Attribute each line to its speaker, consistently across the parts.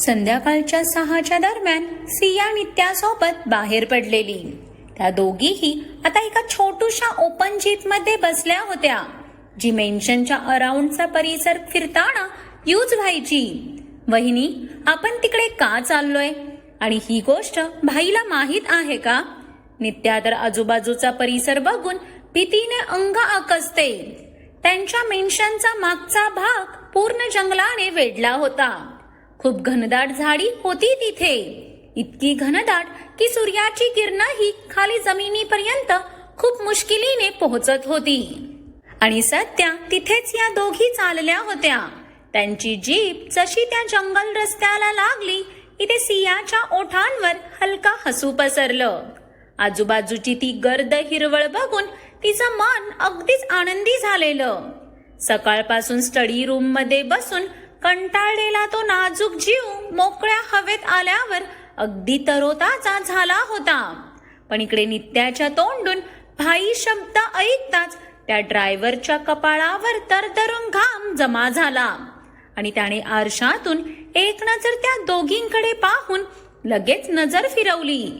Speaker 1: संध्याकाळच्या सहाच्या दरम्यान सिया नित्यासोबत बाहेर पडलेली. त्या दोघीही आता एका छोटूशा ओपन जीपमध्ये बसल्या होत्या. जी मेन्शनच्या अराउंडचा परिसर फिरताना यूज व्हायची. वहिनी आपण तिकडे का चाललोय? आणि ही गोष्ट भाईला माहीत आहे का? नित्या तर आजूबाजूचा परिसर बघून भीतीने अंग आकसते. त्यांच्या मेन्शनचा मागचा भाग पूर्ण जंगलाने वेढला होता. खूप घनदाट झाडी होती तिथे. इतकी घनदाट की सूर्याची किरणही खाली जमिनीपर्यंत खूप मुश्किलीने पोहोचत होती. आणि सध्या तिथेच या दोघी चालल्या होत्या. त्यांची जीप जशी त्या जंगल रस्त्याला लागली इथे सियाच्या ओठांवर हलका हसू पसरलं. आजूबाजूची ती गर्द हिरवळ बघून तिचं मन अगदीच आनंदी झालेलं. सकाळपासून स्टडी रूममध्ये बसून कंटाळलेला तो नाजूक जीव मोकळ्या हवेत आल्यावर अगदी तरोताचा झाला होता. पण इकडे नित्याच्या तोंडून भाई शब्द ऐकताच त्या ड्रायव्हरच्या कपाळावर तरतरून घाम जमा झाला. आणि त्याने आरशातून एक नजर त्या दोघींकडे पाहून लगेच नजर फिरवली.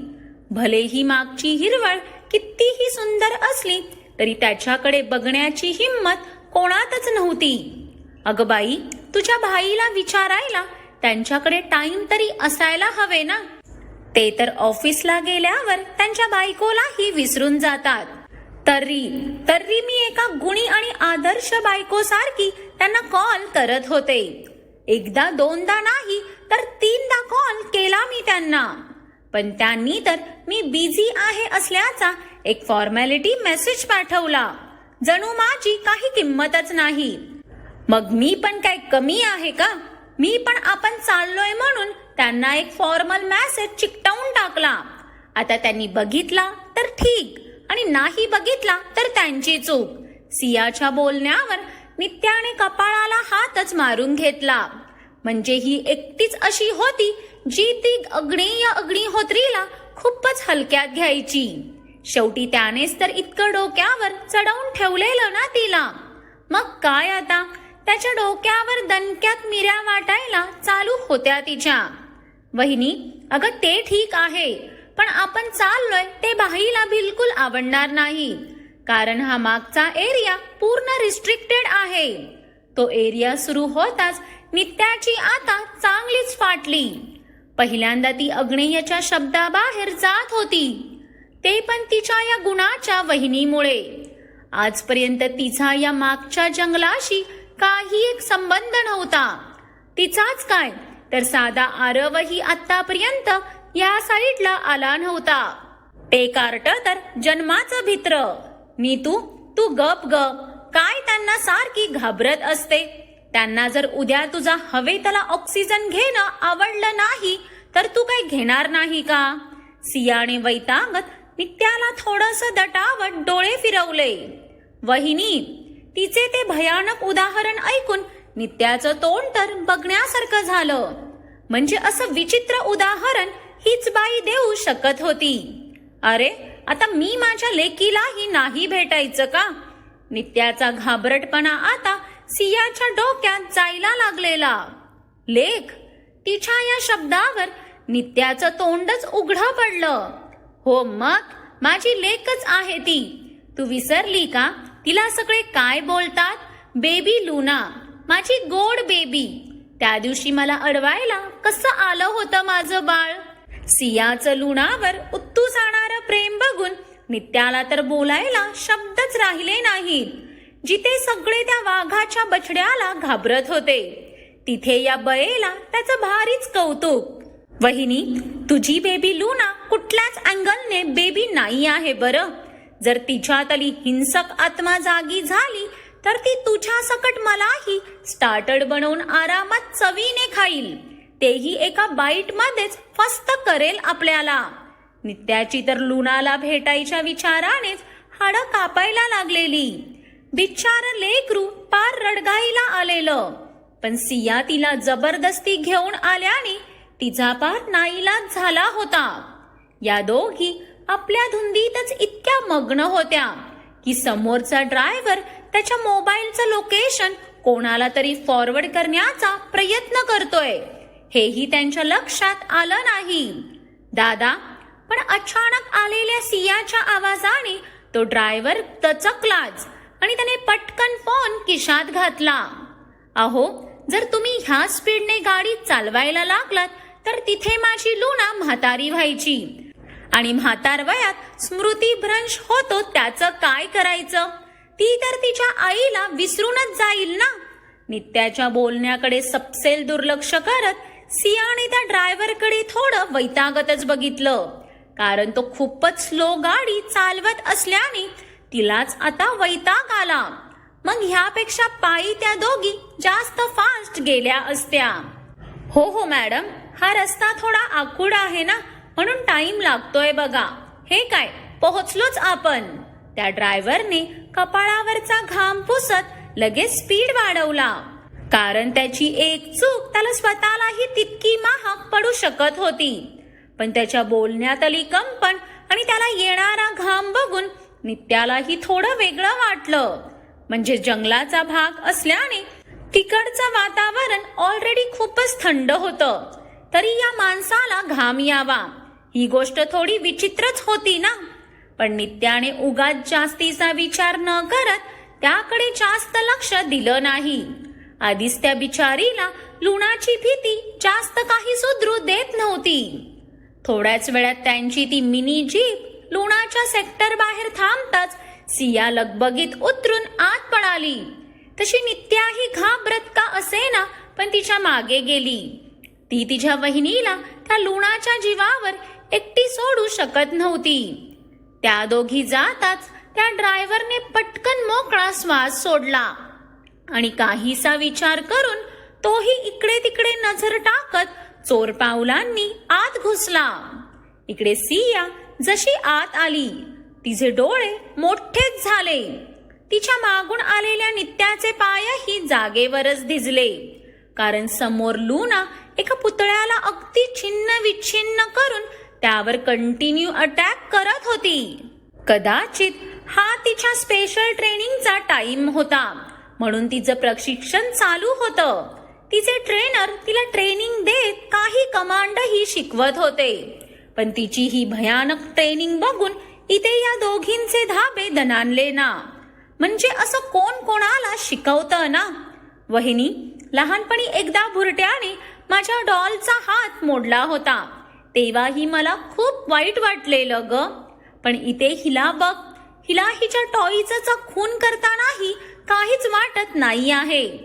Speaker 1: भलेही मागची हिरवळ कितीही सुंदर असली तरी त्याच्याकडे बघण्याची हिंमत कोणातच नव्हती. अगं बाई तुझ्या भाईला विचारायला. त्यांच्याकडे टाइम तरी असायला हवे ना. ते तर ऑफिसला गेल्यावर त्यांच्या बायकोलाही विसरून जातात. तरी तरी मी एका गुणी आणि आदर्श बायको सारखी त्यांना कॉल करत होते. एकदा दोनदा नाही तर तीनदा कॉल केला मी त्यांना. पण त्यांनी तर मी बिझी आहे असल्याचा एक फॉर्मॅलिटी मेसेज पाठवला. जणू माझी काही किंमतच नाही. मग मी पण काय कमी आहे का? मी पण आपण चाललोय म्हणून त्यांना एक फॉर्मल मॅसेज चिकटवून टाकला. आता त्यांनी बघितला तर ठीक आणि नाही बघितला तर त्यांची चूक. सियाच्या बोलण्यावर नित्याने कपाळाला हातच मारून घेतला. म्हणजे ही एकटीच अशी होती जी ती अग्नेय अग्निहोत्रीला खूपच हलक्यात घ्यायची. शेवटी त्यानेच तर इतकं डोक्यावर चढवून ठेवलेलं ना तिला. मग काय आता? त्याच्या डोक्यावर दणक्यात मिऱ्या वाटायला चालू होत्या तिच्या. वहिनी अगं ते ठीक आहे पण आपण चाललोय ते बाईला बिलकुल आवडणार नाही. कारण हा मागचा एरिया पूर्ण रिस्ट्रिक्टेड आहे. तो एरिया सुरू होताच नित्याची आता चांगलीच फाटली. पहिल्यांदा ती अग्नेयच्या शब्दाबाहेर जात होती. ते पण तिच्या या गुणाच्या वहिनीमुळे. आजपर्यंत तिचा या मागच्या जंगलाशी काही एक संबंध नव्हता. तिचाच काय? तर साधा आरवही आतापर्यंत या साईडला आला नव्हता. ते कार्ट तर जन्माचं भित्र. नीतू तू गप ग. काय त्यांना सारखी घाबरत असते? त्यांना जर उद्या तुझा हवेतला ऑक्सिजन घेणं आवडलं नाही तर तू काय घेणार नाही का? सियाने वैतागत नित्याला थोडस दटावत डोळे फिरवले. वहिनी तिचे ते भयानक उदाहरण ऐकून नित्याचं तोंड तर बघण्यासारखं झालं. म्हणजे असं विचित्र उदाहरण हीच बाई देऊ शकत होती. अरे आता मी माझ्या लेकीलाही नाही भेटायचं का? नित्याचा घाबरटपणा आता सियाच्या डोक्यात जायला लागलेला. लेख तिच्या या शब्दावर नित्याचं तोंडच उघडं पडलं. हो मग माझी लेकच आहे ती. तू विसरली का? तिला सगळे काय बोलतात? बेबी लुना माझी गोड बेबी त्या दिवशी मला अडवायला कसं आलं होतं माझं बाळ? सियाचं लुणावर उत्तू जाणारं प्रेम बघून नित्याला तर बोलायला शब्दच राहिले नाही. जिथे सगळे त्या वाघाच्या बछड्याला घाबरत होते तिथे या बळेला त्याचं भारीच कौतुक. वहिनी तुझी बेबी लुना कुठल्याच अँगलने बेबी नाही आहे बरं. जर तिच्यातली हिंसक आत्मा जागी झाली तर ती तुझ्या सकट मलाही स्टार्टर्ड बनवून आरामात चवीने खाईल. तेही एका बाईट मध्येच फस्त करेल आपल्याला. नित्याची तर लुणाला भेटायच्या विचारानेच हाडं कापायला लागलेली. बिचार लेकरू पार रडगाईला आलेलं. पण सिया तिला जबरदस्ती घेऊन आल्याने तिचा पार नाईलाज झाला होता. या दोघी आपल्या धुंदीतच इतक्या मग्न होत्या की समोरचा ड्रायव्हर त्याच्या मोबाईलचं लोकेशन कोणाला तरी फॉरवर्ड करण्याचा प्रयत्न करतोय. हेही त्यांच्या लक्षात आलं नाही. दादा पण अचानक आलेल्या सियाच्या आवाजाने तो ड्रायव्हर तचकलाच आणि त्याने पटकन फोन किशात घातला. अहो जर तुम्ही ह्या स्पीडने गाडी चालवायला लागलात तर तिथे माझी लुना म्हातारी व्हायची. आणि म्हातार वयात स्मृतीभ्रंश होतो त्याचं काय करायचं? ती तर तिच्या आईला विसरूनच जाईल ना? नित्याच्या बोलण्याकडे सपसेल दुर्लक्ष करत सियाने त्या ड्रायव्हरकडे थोडं वैतागतच बघितलं. कारण तो खूपच स्लो गाडी चालवत असल्याने तिलाच आता वैताग आला. मग ह्यापेक्षा पायी त्या दोघी जास्त फास्ट गेल्या असत्या. हो हो मॅडम. हा रस्ता थोडा आकुड आहे ना? म्हणून टाइम लागतोय बघा. हे काय? पोहोचलोच आपण. त्या ड्रायव्हरने कपाळावरचा घाम पुसत लगेच स्पीड वाढवला. कारण त्याची एक चूक त्याला स्वतःलाही तितकी महाग पडू शकत होती. पण त्याच्या बोलण्यात आली कंपन आणि त्याला येणारा घाम बघून नित्यालाही थोडं वेगळं वाटलं. म्हणजे जंगलाचा भाग असल्याने तिकडचं वातावरण ऑलरेडी खूपच थंड होतं. तरी या माणसाला घाम यावा. ही गोष्ट थोडी विचित्रच होती ना? पण नित्याने उगाच जास्तीचा विचार न करत त्याकडे जास्त लक्ष दिलं नाही. आधीच त्या बिचारीला लुणाची भीती जास्त काही सुधरू देत नव्हती. थोड्याच वेळात त्यांची ती मिनी जीप लुणाच्या सेक्टर बाहेर थांबताच सिया लगबगीत उतरून आत पळाली. तशी नित्याही घाबरत का असेना पण तिच्यामागे गेली. ती तिच्या वहिनीला त्या लुणाच्या जीवावर एकटी सोडू शकत नव्हती. त्या दोघी जाताच त्या ड्रायव्हरने पटकन मोकळा श्वास सोडला. आणि काहीसा विचार करून तोही इकडे तिकडे नजर टाकत चोर पावलांनी आत घुसला. इकडे सिया जशी आत आली तिचे डोळे मोठेच झाले. तिच्या मागून आलेल्या नित्याचे पायही जागेवरच धिजले कारण समोर लुना एका पुतळ्याला अगदी छिन्न विच्छिन्न करून त्यावर कंटिन्यू अटॅक करत होती. कदाचित हा तिच्या स्पेशल ट्रेनिंगचा टाइम होता. म्हणून तिचं प्रशिक्षण चालू होतं. तिचे ट्रेनर तिला ट्रेनिंग देत काही कमांडही शिकवत होते. पण तिची ही भयानक ट्रेनिंग बघून इथे या दोघींचे धाबे दणानले ना. म्हणजे असं कोण कोणाला शिकवतं ना? वहिनी लहानपणी एकदा भुरट्याने माझ्या डॉलचा हात मोडला होता. तेव्हाही मला खूप वाईट वाटलेलं ग. पण इथे हिला बघ. हिला हिच्या टॉईचा खून करतानाही काहीच वाटत नाही आहे.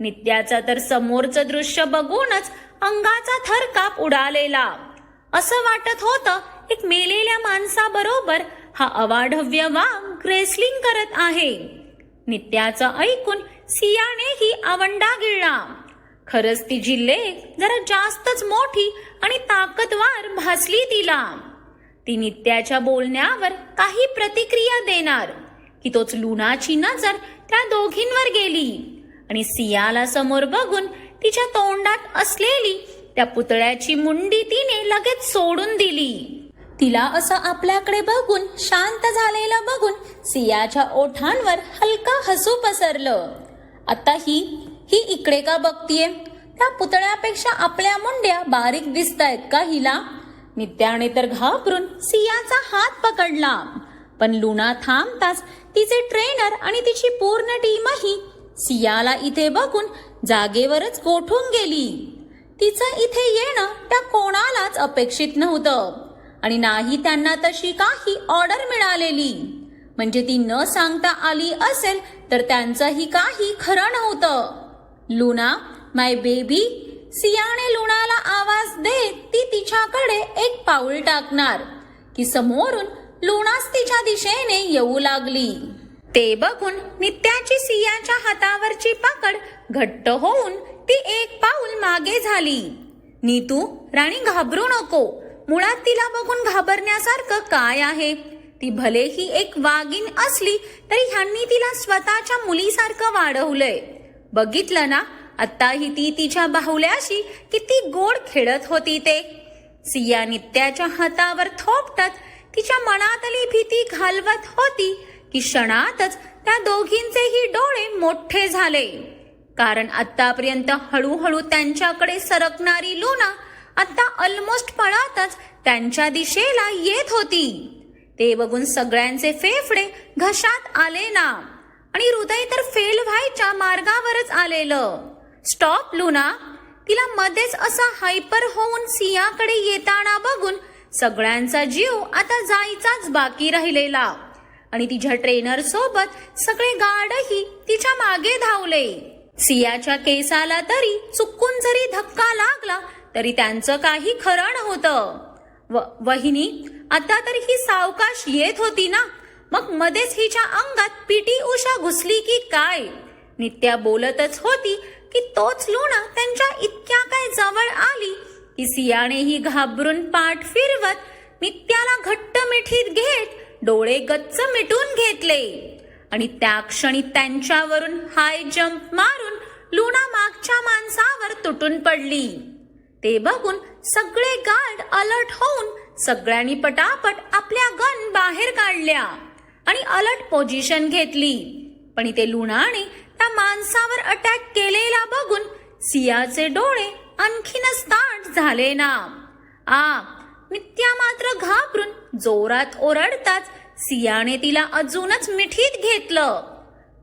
Speaker 1: नित्याचा तर समोरचं दृश्य बघूनच अंगाचा थरकाप उडालेला. असं वाटत होतं एक मेलेल्या माणसाबरोबर हा अवाढव्य वाघ ग्रेसलिंग करत आहे. नित्याचं ऐकून सियानेही आवंडा गिळला खरंच तिची लेख जरा जास्तच मोठी आणि ताकदवार भासली तिला. ती नित्याच्या बोलण्यावर काही प्रतिक्रिया देणार की तोच लुणाची नजर त्या दोघींवर गेली. आणि सियाला समोर बघून तिच्या तोंडात असलेली त्या पुतळ्याची मुंडी तिने लगेच सोडून दिली. तिला असं आपल्याकडे बघून शांत झालेलं बघून सियाच्या ओठांवर हलका हसू पसरलं. आता ही ही इकडे का बघतीये? त्या पुतळ्यापेक्षा आपल्या मुंड्या बारीक दिसतायत का हिला? नित्याने तर घाबरून सियाचा हात पकडला. पण लुना थांबताच तिचे ट्रेनर आणि तिची पूर्ण टीमही सियाला इथे बघून जागेवरच गोठून गेली. तिचं इथे येणं त्या कोणालाच अपेक्षित नव्हतं. आणि नाही त्यांना तशी काही ऑर्डर मिळालेली. म्हणजे ती न सांगता आली असेल तर त्यांचंही काही खरं नव्हतं. लुना माय बेबी सियाने लुणाला आवाज देत ती तिच्याकडे एक पाऊल टाकणार की समोरून लुणास तिच्या दिशेने येऊ लागली. ते बघून नित्याची सियाच्या हातावरची पकड घट्ट होऊन ती एक पाऊल मागे झाली. नीतू राणी घाबरू नको मुळात तिला बघून घाबरण्यासारखं काय आहे? ती भलेही एक वाघीण असली तरी ह्यांनी तिला स्वतःच्या मुलीसारखं वाढवलंय. बघितलं ना? आत्ताही ती तिच्या बाहुल्याशी किती गोड खेळत होती ते. सिया नित्याच्या हातावर थोपटत तिच्या मनातली भीती घालवत होती की क्षणातच त्या दोघींचेही डोळे मोठे झाले. कारण आतापर्यंत हळूहळू त्यांच्याकडे सरकणारी लुना आता ऑलमोस्ट पळतच त्यांच्या दिशेला येत होती. ते बघून सगळ्यांचे फेफडे घशात आले ना. आणि हृदय तर फेल व्हायच्या मार्गावरच आलेलं. Stop Luna. तिला मध्येच असा हायपर होऊन सियाकडे येताना बघून सगळ्यांचा जीव आता जायचाच बाकी राहिलेला. आणि तिच्या ट्रेनर सोबत सगळे गार्डही तिच्यामागे धावले. सियाच्या केसाला तरी चुकून जरी धक्का लागला तरी त्यांचं काही खरं नव्हतं. व- वहिनी आता तर ही सावकाश येत होती ना? मग मध्येच हिच्या अंगात पीटी उषा घुसली की काय? नित्या बोलतच होती की तोच लुणा त्यांच्या इतक्या काय जवळ आली की सियानेही घाबरून पाठ फिरवत नित्याला घट्ट मिठीत घेत डोळे गच्च मिटून घेतले. आणि त्या क्षणी त्यांच्यावरून हाय जंप मारून लुणा मागच्या माणसावर तुटून पडली. ते बघून सगळे गार्ड अलर्ट होऊन सगळ्यांनी पटापट आपल्या गन बाहेर काढल्या. आणि अलर्ट पोझिशन घेतली. पण इथे लुणाने त्या माणसावर अटॅक केलेला बघून सियाचे डोळे आणखीनच ताट झाले ना. आ नित्या मात्र घाबरून जोरात ओरडताच सियाने तिला अजूनच मिठीत घेतलं.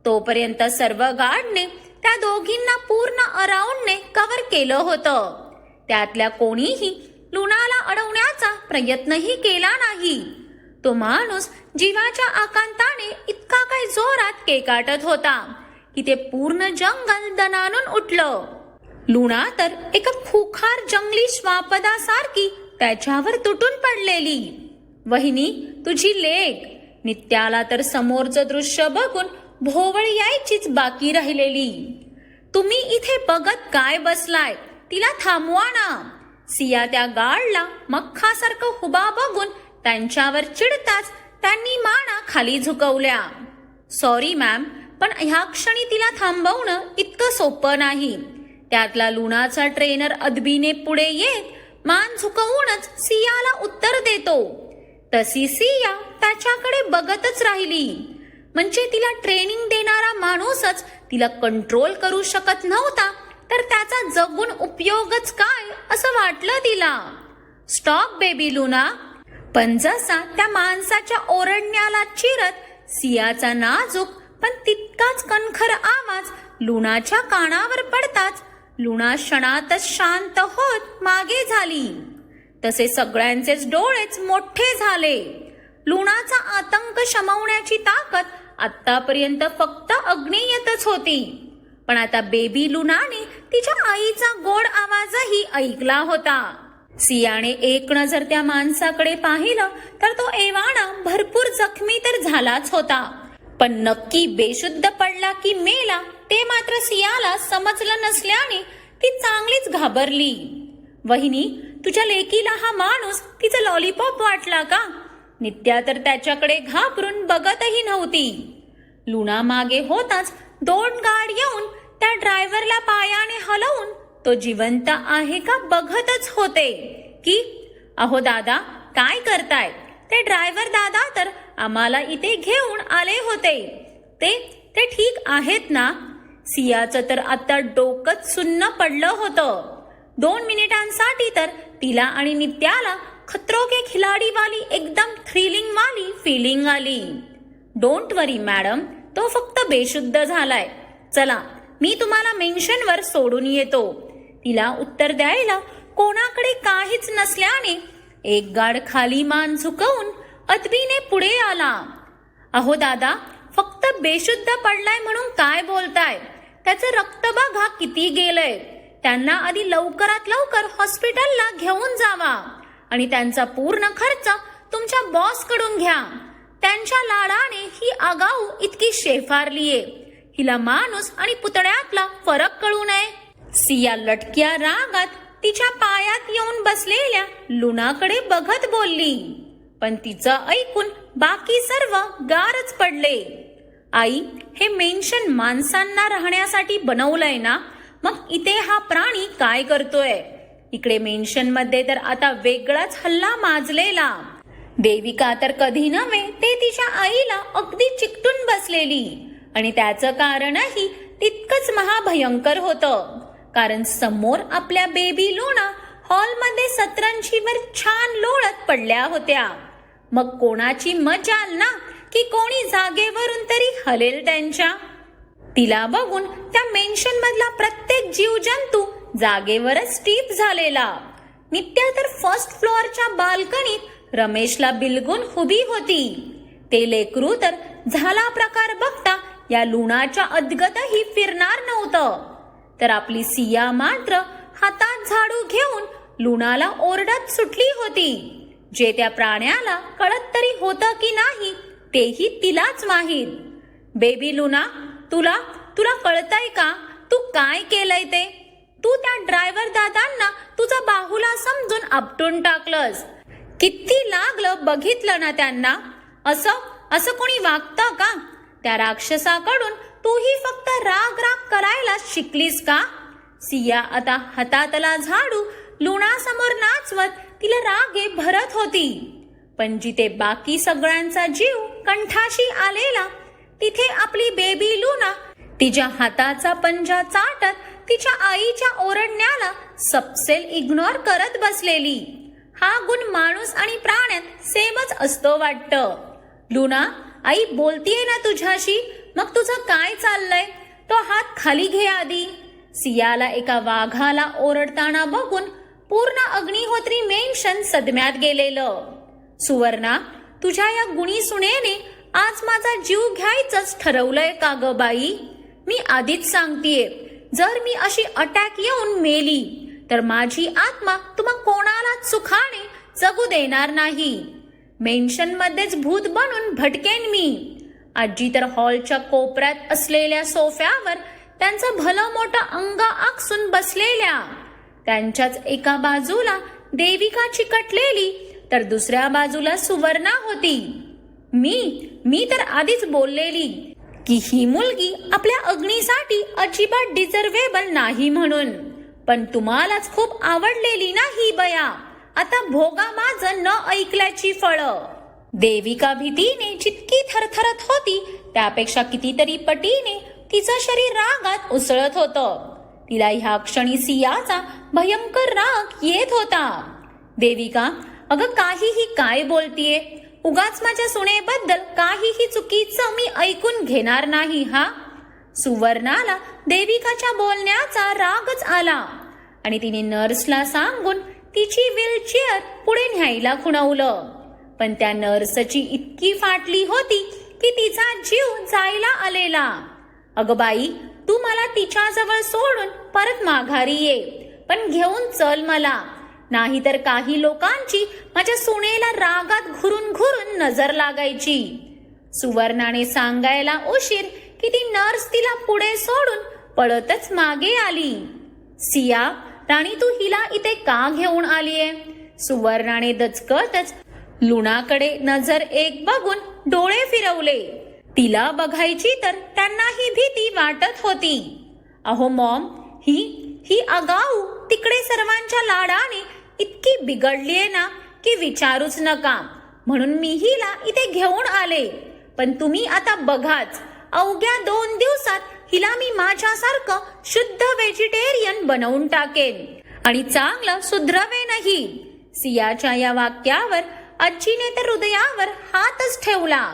Speaker 1: तोपर्यंत सर्व गार्डने त्या दोघींना पूर्ण अराउंडने कव्हर केलं होतं. त्यातल्या कोणीही लुणाला अडवण्याचा प्रयत्नही केला नाही. तो माणूस जीवाच्या आकांताने इतका काय जोरात केकाटत होता की ते पूर्ण जंगल दणानून उठलं. लुणा तर एका खुखार जंगली श्वापदासारखी त्याच्यावर तुटून पडलेली. वहिनी तुझी लेक नित्याला तर समोरचं दृश्य बघून भोवळ यायचीच बाकी राहिलेली. तुम्ही इथे बघत काय बसलाय तिला थांबवा ना. सिया त्या गाडला मख्खासारखं हुबा बघून त्यांच्यावर चिडताच त्यांनी माना खाली झुकवल्या. सॉरी मॅम पण ह्या क्षणी तिला थांबवणं इतकं सोपं नाही. त्यातला लुणाचा ट्रेनर अदबीने पुढे येत मान झुकवूनच सियाला उत्तर देतो. तशी सिया त्याच्याकडे बघतच राहिली. म्हणजे तिला ट्रेनिंग देणारा माणूसच तिला कंट्रोल करू शकत नव्हता तर त्याचा जगून उपयोगच काय असं वाटलं तिला? Stop baby Luna. पण जसा त्या माणसाच्या ओरडण्याला चिरत सियाचा नाजूक पण तितकाच कणखर आवाज लुणाच्या कानावर पडताच लुणा क्षणातच शांत होत मागे झाली. तसे सगळ्यांचेच डोळेच मोठे झाले. लुणाचा आतंक शमवण्याची ताकद आतापर्यंत फक्त अग्नेयतच होती. पण आता बेबी लुनाने तिच्या आईचा गोड आवाजही ऐकला होता. सियाने एक नजर त्या माणसाकडे पाहिलं तर तो एवाणा भरपूर जखमी तर झालाच होता. पण नक्की बेशुद्ध पडला की मेला ते मात्र सियाला समजलं नसल्याने ती चांगलीच घाबरली. वहिनी तुझ्या लेकीला हा माणूस तिचा लॉलीपॉप वाटला का? नित्या तर त्याच्याकडे घाबरून बघतही नव्हती. लुणा मागे होताच दोन गाड येऊन त्या ड्रायव्हरला पायाने हलवून तो जिवंत आहे का बघतच होते. की अहो दादा काय करताय? ते ड्रायव्हर दादा तर आम्हाला इथे घेऊन आले होते. ते ते ठीक आहेत ना? सियाचं तर आता डोकंच सुन्न पडलं होतं. दोन मिनिटांसाठी तर तिला आणि नित्याला खतरो के खिलाडी वाली एकदम थ्रिलिंग वाली फिलिंग आली. डोंट वरी मॅडम तो फक्त बेशुद्ध झालाय. चला मी तुम्हाला मेन्शनवर सोडून येतो. तिला उत्तर द्यायला कोणाकडे काहीच नसल्याने एक गाड खाली मान झुकवून अदबीने पुढे आला. अहो दादा फक्त बेशुद्ध पडलाय म्हणून काय बोलताय? त्याचं रक्त बघा किती गेलंय. त्यांना आधी लवकरात लवकर हॉस्पिटलला घेऊन जावा आणि त्यांचा पूर्ण खर्च तुमच्या बॉसकडून घ्या. त्यांच्या लाडाने ही आगाऊ इतकी शेफारलीये. हिला माणूस आणि पुतळ्यातला फरक कळू नये. सिया लटक्या रागात तिच्या पायात येऊन बसलेल्या लुणाकडे बघत बोलली. पण तिचं ऐकून बाकी सर्व गारच पडले. आई हे मेन्शन माणसांना राहण्यासाठी बनवलंय ना? मग इथे हा प्राणी काय करतोय? इकडे मेन्शनमध्ये तर आता वेगळाच हल्ला माजलेला. देविका तर कधी नव्हे ते तिच्या आईला अगदी चिकटून बसलेली. आणि त्याचं कारणही तितकंच महाभयंकर होतं. कारण समोर आपल्या बेबी लोणा हॉलमध्ये सतरंजीवर छान लोळत पडल्या होत्या. मग कोणाची मजाल ना की कोणी जागेवरून तरी हलेल त्यांच्या? तिला बघून त्या मेन्शन मधला प्रत्येक जीवजंतू जागेवरच स्टीप झालेला. नित्या तर फर्स्ट फ्लोअरच्या बाल्कनीत रमेशला बिलगून उभी होती. ते लेकरू तर झाला प्रकार बघता या लुणाच्या अद्गतही फिरणार नव्हतं. तर आपली सिया मात्र हातात झाडू घेऊन लुणाला ओरडत सुटली होती. जे त्या प्राण्याला कळत तरी होतं की नाही तेही तिलाच माहीत. बेबी लुना तुला तुला कळतंय का? तू काय केलंय ते? तू त्या ड्रायव्हर दादांना तुझा बाहुला समजून आपटून टाकलंस. किती लागलं बघितलं ना त्यांना? असं असं कोणी वागतं का? त्या राक्षसाकडून तूही फक्त राग राग करायला शिकलीस का? सिया आता हातातला झाडू लुणासमोर नाचवत तिला रागे भरत होती. पण जिथे बाकी सगळ्यांचा जीव कंठाशी आलेला तिथे आपली बेबी लुना तिच्या हाताचा पंजा चाटत तिच्या आईच्या ओरडण्याला सपसेल इग्नोर करत बसलेली. हा गुण माणूस आणि प्राण्यात सेमच असतो वाटतं. लुना आई बोलतीये ना तुझ्याशी? मग तुझं काय चाललंय? तो हात खाली घे आधी. सियाला एका वाघाला ओरडताना बघून पूर्ण अग्निहोत्री मेन्शन सदम्यात गेलेलं. सुवर्णा तुझ्या या गुणी सुनेने आज माझा जीव घ्यायचंच ठरवलंय का ग बाई? मी आधीच सांगतेय जर मी अशी अटॅक येऊन मेली तर माझी आत्मा तुम्हा कोणालाच सुखाने जगू देणार नाही. मेन्शन मध्येच भूत बनून भटकेन मी. आजी तर हॉलच्या कोपऱ्यात असलेल्या सोफ्यावर त्यांचं भलं मोठं अंग आकसून बसलेल्या. त्यांच्याच एका बाजूला देविका चिकटलेली तर दुसऱ्या बाजूला सुवर्णा होती. मी मी तर आधीच बोललेली की ही मुलगी आपल्या अग्नीसाठी अजिबात डिझर्वेबल नाही म्हणून. पण तुम्हालाच खूप आवडलेली ना ही बया. आता भोगा माझं न ऐकल्याची फळं. देविका भीतीने जितकी थरथरत होती. त्यापेक्षा कितीतरी पटीने तिचं शरीर रागात उसळत होतं. तिला ह्या क्षणी सियाचा भयंकर राग येत होता. देविका अगं काहीही काय बोलतीये? उगाच माझ्या सुनेबद्दल काहीही चुकीचं मी ऐकून घेणार नाही हा? सुवर्णाला देविकाच्या बोलण्याचा रागच आला आणि तिने नर्सला सांगून तिची व्हीलचेअर पुढे न्यायला खुणावलं. पण त्या नर्सची इतकी फाटली होती की तिचा जीव जायला आलेला. अगं बाई तू मला तिच्याजवळ सोडून परत माघारी ये पण घेऊन चल मला. नाहीतर काही लोकांची माझ्या सुनेला रागात घुरून घुरून नजर लागायची. सुवर्णाने सांगायला उशीर की ती नर्स तिला पुढे सोडून पळतच मागे आली. सिया राणी तू हिला इथे का घेऊन आलीये? सुवर्णाने दचकतच लुणाकडे नजर एक बघून डोळे फिरवले. तिला बघायची तर त्यांनाही भीती वाटत होती. अहो मॉम ही ही आगाऊ तिकडे सर्वांच्या लाडाने इतकी बिघडलीये ना की विचारूच नका. म्हणून मी हिला इथे घेऊन आले. पण तुम्ही आता बघाच अवघ्या दोन दिवसात हिला मी माझ्यासारखं शुद्ध व्हेजिटेरियन बनवून टाकेन. आणि चांगलं सुधरवेनही. सियाच्या या वाक्यावर आजीने तर हृदयावर हातच ठेवला.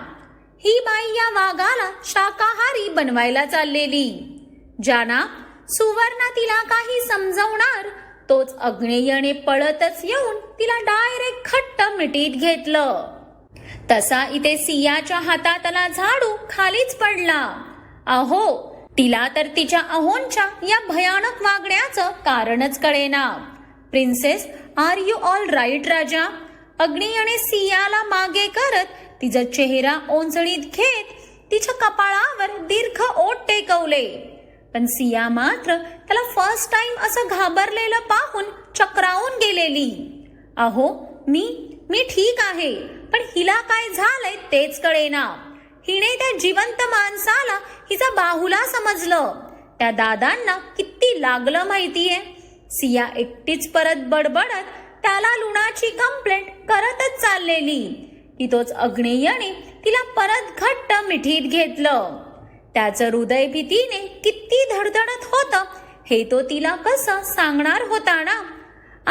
Speaker 1: ही बाई या वाघाला शाकाहारी बनवायला चाललेली. ज्याना सुवर्णा तिला काही समजवणार तोच अग्नेयने पळतच येऊन तिला डायरेक्ट खट्ट मिठीत घेतलं. तसा इथे सियाच्या हातातला झाडू खालीच पडला. अहो तिला तर तिच्या अहोंच्या या भयानक वागण्याचं कारणच कळेना. Princess are you all right राजा? अग्नियाने सियाला मागे करत तिचा चेहरा ओंजळीत घेत तिच्या कपाळावर दीर्घ ओठ टेकवले. पण सिया मात्र त्याला फर्स्ट टाइम असं घाबरलेलं पाहून चक्रावून गेलेली. अहो मी मी ठीक आहे पण हिला काय झालंय तेच कळेना. हिने त्या जिवंत माणसाला हिचा बाहुला समजलं. त्या दादांना किती लागलं माहितीये. सिया एकटीच परत बडबडत त्याला लुणाची कंप्लेंट करतच चाललेली. की तोच अग्नेयने तिला परत घट्ट मिठीत घेतलं. त्याचं हृदय भीतीने किती धडधडत होतं हे तो तिला कसं सांगणार होता ना?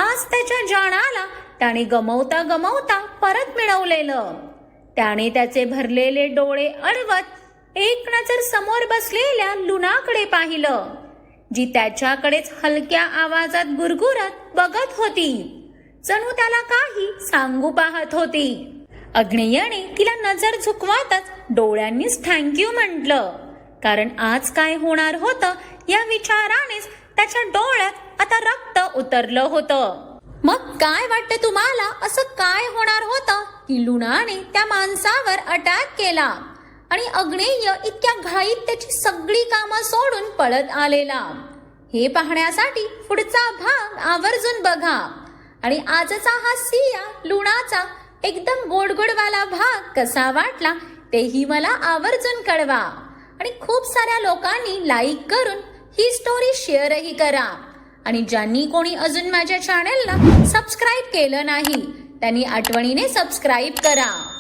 Speaker 1: आज त्याच्या जाणाला त्याने गमवता गमवता परत मिळवलेलं. त्याने त्याचे भरलेले डोळे अडवत एक नजर समोर बसलेल्या लुनाकडे पाहिलं जी त्याच्याकडेच हलक्या आवाजात गुरगुरत बघत होती. जणू त्याला काही सांगू पाहत होती. अग्नेयने तिला नजर झुकवातच डोळ्यांनीच थँक्यू म्हटलं. कारण आज काय होणार होतं या विचारानेच त्याच्या डोळ्यात आता रक्त उतरलं होतं. मग काय वाटतं तुम्हाला असं काय होणार होतं की लुणाने त्या माणसावर अटॅक केला? आणि अग्नेय इतक्या घाईत त्याची सगळी कामं सोडून पळत आलेला. हे पाहण्यासाठी पुढचा भाग आवर्जून बघा. आणि आजचा हा सिया लुणाचा एकदम गोडगोडवाला भाग कसा वाटला तेही मला आवर्जून कळवा. आणि खूप साऱ्या लोकांनी लाईक करून ही स्टोरी शेअरही करा. आणि ज्यांनी कोणी अजून माझ्या चॅनलला सबस्क्राईब केलं नाही त्यांनी आठवणीने सबस्क्राईब करा.